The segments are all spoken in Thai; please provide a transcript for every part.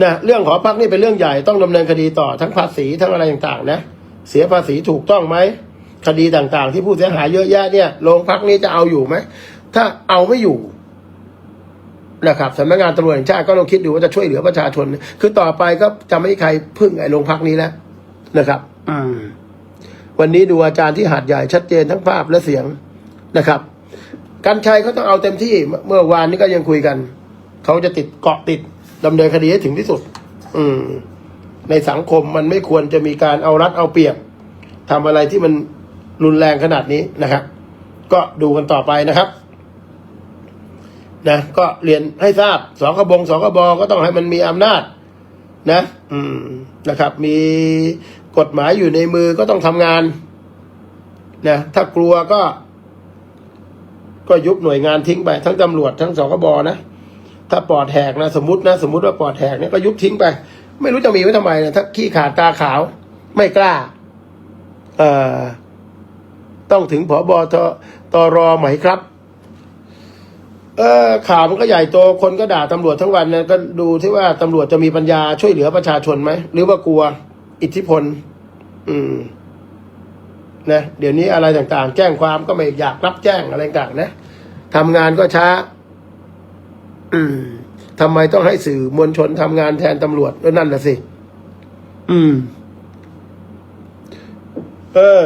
นะเรื่องหอพักนี่เป็นเรื่องใหญ่ต้องดำเนินคดีต่อทั้งภาษีทั้งอะไรต่างๆนะเสียภาษีถูกต้องไหมคดีต่างๆ ที่ผู้เสียหายเยอะแยะเนี่ยโรงพักนี้จะเอาอยู่ไหมถ้าเอาไม่อยู่นะครับสำนักงานตำรวจแห่งชาติก็ต้องคิดดูว่าจะช่วยเหลือประชาชน คือต่อไปก็จะไม่มีใครพึ่งไอ้โรงพักนี้แล้วนะครับอืมวันนี้ดูอาจารย์ที่หาดใหญ่ชัดเจนทั้งภาพและเสียงนะครับกันชัยเขาต้องเอาเต็มที่เมื่อวานนี้ก็ยังคุยกัน เขาจะติดเกาะติด ดำเนินคดีให้ถึงที่สุด อืม ในสังคมมันไม่ควรจะมีการเอารัดเอาเปรียบทำอะไรที่มันรุนแรงขนาดนี้นะครับ ก็ดูกันต่อไปนะครับนะก็เรียนให้ทราบสกบงสกบก็ต้องให้มันมีอำนาจ นะ อืมนะครับ มีกฎหมายอยู่ในมือก็ต้องทำงานนะถ้ากลัวก็ ก็ยุบหน่วยงานทิ้งไป ทั้งตำรวจทั้งสกบนะ ถ้าปอดแหกนะสมมตินะสมมติว่าปอดแหกเนี่ยก็ยุบทิ้งไป ไม่รู้จะมีไว้ทำไมนะถ้าขี้ขาดตาขาว ไม่กล้า เอ่อ ต้องถึงผอบอทตรอไหมครับ เออข่าวมันก็ใหญ่โตคนก็ด่าตำรวจทั้งวันนะก็ดูที่ว่าตำรวจจะมีปัญญาช่วยเหลือประชาชนไหมหรือว่ากลัว อิทธิพล อืมนะเดี๋ยวนี้อะไรต่างๆ แจ้งความก็ไม่อยากรับแจ้งอะไรต่างๆนะทำงานก็ช้า ทำไมต้องให้สื่อมวลชนทำงานแทนตำรวจนั่นแหละสิ อืม เออ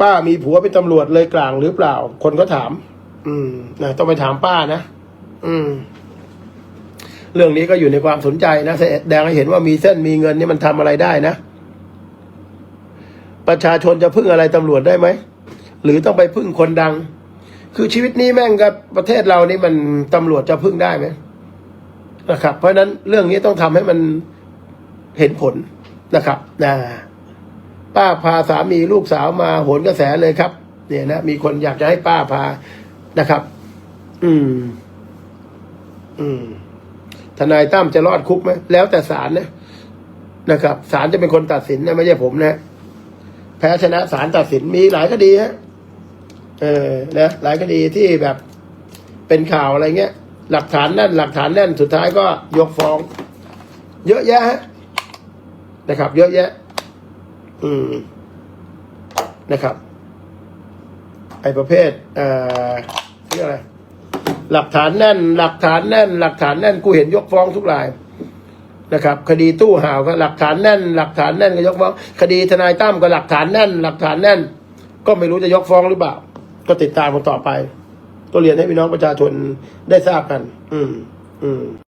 ป้ามีผัวเป็นตำรวจเลยกลางหรือเปล่า คนก็ถาม อืมนะต้องไปถามป้านะ อืม เรื่องนี้ก็อยู่ในความสนใจนะแสดงให้เห็นว่ามีเส้นมีเงินนี่มันทำอะไรได้นะ ประชาชนจะพึ่งอะไรตำรวจได้ไหม หรือต้องไปพึ่งคนดัง คือชีวิตนี้แม่งกับประเทศเรานี่มันตำรวจจะพึ่งได้ไหมนะครับ เพราะฉะนั้นเรื่องนี้ต้องทำให้มันเห็นผลนะครับนะป้าพาสามีลูกสาวมาโหนกระแสเลยครับ เนี่ยนะมีคนอยากจะให้ป้าพานะครับ อืม อืม ทนายตั้มจะรอดคุกไหมแล้วแต่ศาลนะนะครับศาลจะเป็นคนตัดสินนะไม่ใช่ผมนะแพ้ชนะศาลตัดสินมีหลายคดีฮะ เออนะหลายคดีที่แบบเป็นข่าวอะไรเงี้ย หลักฐานแน่น หลักฐานแน่นสุดท้ายก็ยกฟ้อง เยอะแยะนะครับ เยอะแยะ อืมนะครับ ไอประเภท เอ่อเรียกอะไร หลักฐานแน่น หลักฐานแน่น หลักฐานแน่นกูเห็นยกฟ้องทุกรายนะครับ คดีตู้ห่าวก็หลักฐานแน่น หลักฐานแน่นก็ยกฟ้อง คดีทนายตั้มก็หลักฐานแน่น หลักฐานแน่น ก็ไม่รู้จะยกฟ้องหรือเปล่า ก็ติดตามกันต่อไป ก็เรียนให้พี่น้องประชาชนได้ทราบกัน อืม อืม